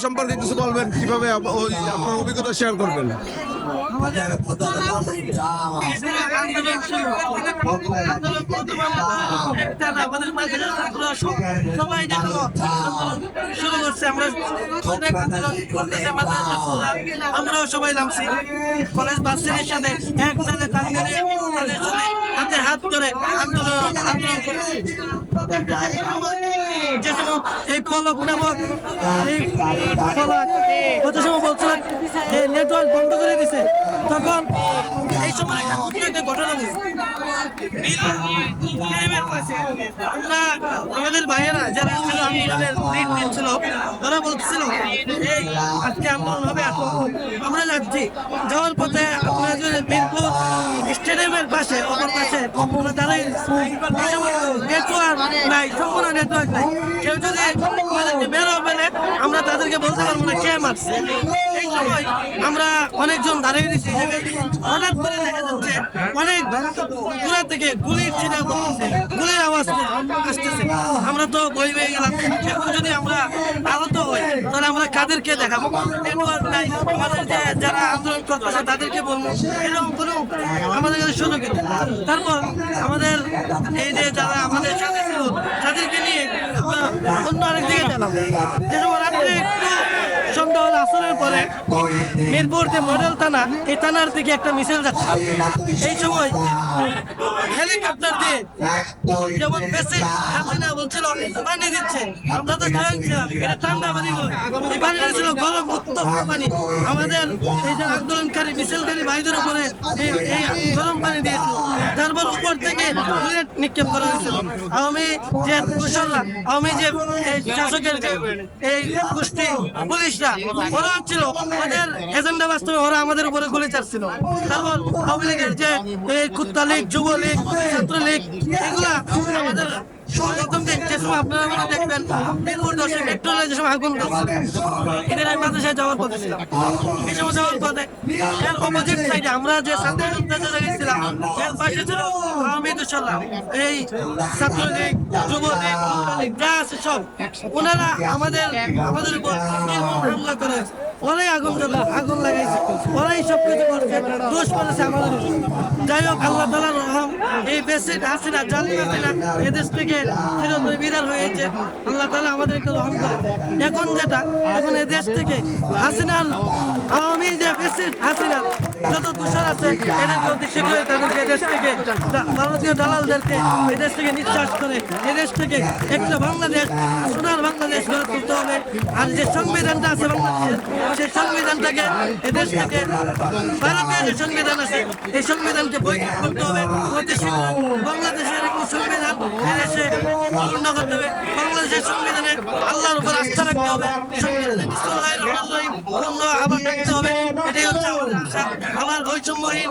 সম্পর্কে কিছু বলবেন কীভাবে ওই আপনার অভিজ্ঞতা শেয়ার করবেন? শুরু সবাই করছে আমরা। আমরাও সবাই নামছি কলেজ বাসের সাথে তাদের সাথে হাতে হাত ধরে আন্দোলন আন্দোলন করেছি এই ফলক নামক এই নেটওয়ার্ক বন্ধ করে দিছে। তখন এই সময় ঘটনা আমরা আমাদের ভাইয়েরা যারা ছিল দিচ্ছিল তারা বলছিল, এই, আজকে আন্দোলন হবে আমরা যাচ্ছি। যাওয়ার পথে আপনারা যদি স্টেডিয়ামের পাশে, অপর পাশে নেটওয়ার্ক নাই, সম্পূর্ণ নেটওয়ার্ক নাই। কেউ যদি আমরা তাদেরকে বলতে পারব না কে মারছে। আমরা অনেকজন দাঁড়িয়ে দিচ্ছি হঠাৎ করে দেখা যাচ্ছে অনেক দূরে থেকে গুলির চিনা গুলির আওয়াজ আসতেছে। আমরা তো বই পেয়ে গেলাম। যদি আমরা আহত হই, তাহলে আমরা কাদেরকে দেখাবো? নেটওয়ার্ক নাই আমাদের যে আন্দোলন করতেছে তাদেরকে বলব, এরকম কোনো আমাদের কাছে সুযোগ তারপর আমাদের এই যে যারা আমাদের সাথে তাদেরকে নিয়ে অন্য আরেক দিকে গেলাম যে সময় রাত্রে একটু সন্ধ্যা হলে আসরের পরে মিরপুর যে মডেল থানা, এই থানার দিকে একটা মিছিল যাচ্ছে। এই সময় হেলিকপ্টার দিয়ে যেমন বেশি বলছিল, পানি দিচ্ছে। আমরা তো স্বয়ং এটা ঠান্ডা পানি এই ছিল গরম, উত্তপ্ত পানি। আমাদের এই যে আন্দোলনকারী, মিছিলকারী ভাইদের উপরে এই গরম পানি দিয়েছিল। তারপর উপর থেকে নিক্ষেপ করা হয়েছিল। আওয়ামী যে আওয়ামী যে শাসকের এই গোষ্ঠী, পুলিশরা ওরা ছিল, ওদের এজেন্ডা বাস্তবে ওরা আমাদের উপরে গুলি চাচ্ছিল তারপর আওয়ামী লীগের যে এই কুত্তা লীগ যুবলীগ ছাত্রলীগ এগুলা আমাদের আপনারা দেখবেন। আগুন এদের আমি মাদ্রাসায় যাওয়ার পথে ছিলাম। এই সময় যাওয়ার আমরা যে দুশালা এই ছাত্রলীগ যুবলীগ সব, ওনারা আমাদের আমাদের উপর হামলা করেছে ওরাই আগুন আগুন লাগাইছে। ওরাই সব কিছু করছে। দোষ করেছে আমাদের যাই হোক, আল্লাহ তালার রহম। এই বেশি হাসিনা জালি হাসিনা এদেশ থেকে চিরতরে বিদার হয়েছে। আল্লাহ তালা আমাদেরকে রহম করে এখন যেটা, এখন এদেশ দেশ থেকে হাসিনার আওয়ামী যে বেশি হাসিনা যত তুষার আছে এদেরকে অতি শীঘ্রই তাদেরকে এদেশ থেকে ভারতীয় দালালদেরকে এদেশ থেকে নিঃশ্বাস করে এদেশ থেকে একটা বাংলাদেশ, সোনার বাংলাদেশ গড়ে তুলতে হবে। আর যে সংবিধানটা আছে বাংলাদেশের, সেই সংবিধানটাকে এদেশ থেকে ভারতীয় যে সংবিধান আছে, এই সংবিধানকে বৈঠক করতে হবে। বাংলাদেশের একটি সংবিধান এদেশে পূর্ণ করতে হবে। বাংলাদেশের সংবিধানে আল্লাহর উপর আস্থা রাখতে হবে। সংবিধানে আবার রাখতে হবে। বৈষম্যহীন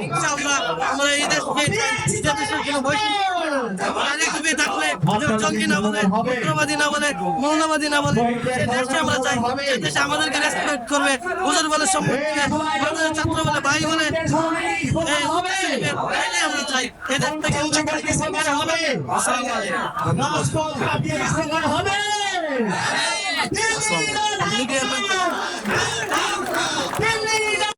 ইনশাআল্লাহ আমরা এই দেশকে না বলে মৌলবাদী না বলে। আমরা চাই আমাদেরকে রেসপেক্ট করবে হুজুর বলে সম্মান বলে ভাই বলে। আমরা এই থেকে হবে। হবে। అస్సలం